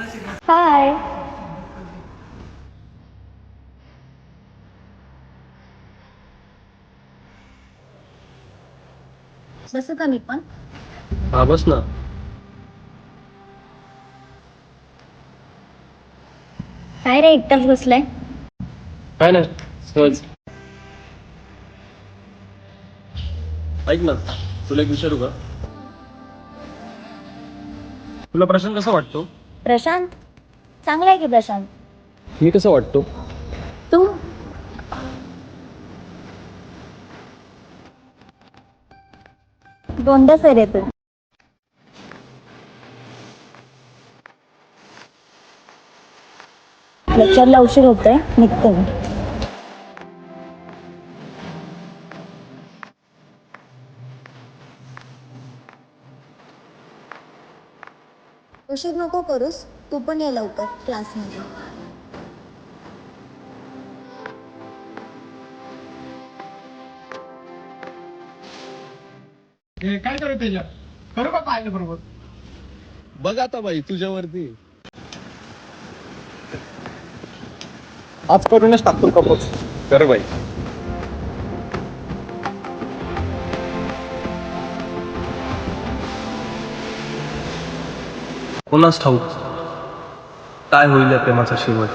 हाय बसू का मी पण? हा बस ना. काय रे एकटाच बसलाय? काय नाही सहज. ऐक ना तुला एक विचारू का? तुला प्रश्न कसा वाटतो? प्रशांत? चांगला आहे की प्रशांत? मी कसं वाटतो? तू? दोनदा सर येतो लेक्चरला उशीर होतोय निघतो मी. उशीर नको करूस तू पण ये लवकर क्लासमध्ये. काय करू त्याच्या करू का पाहिलं बरोबर? बघ आता बाई तुझ्यावरती. आज करूनच टाकतो कपोच कर बाई. कोणास ठाऊक? काय होईल या प्रेमाचा शेवट?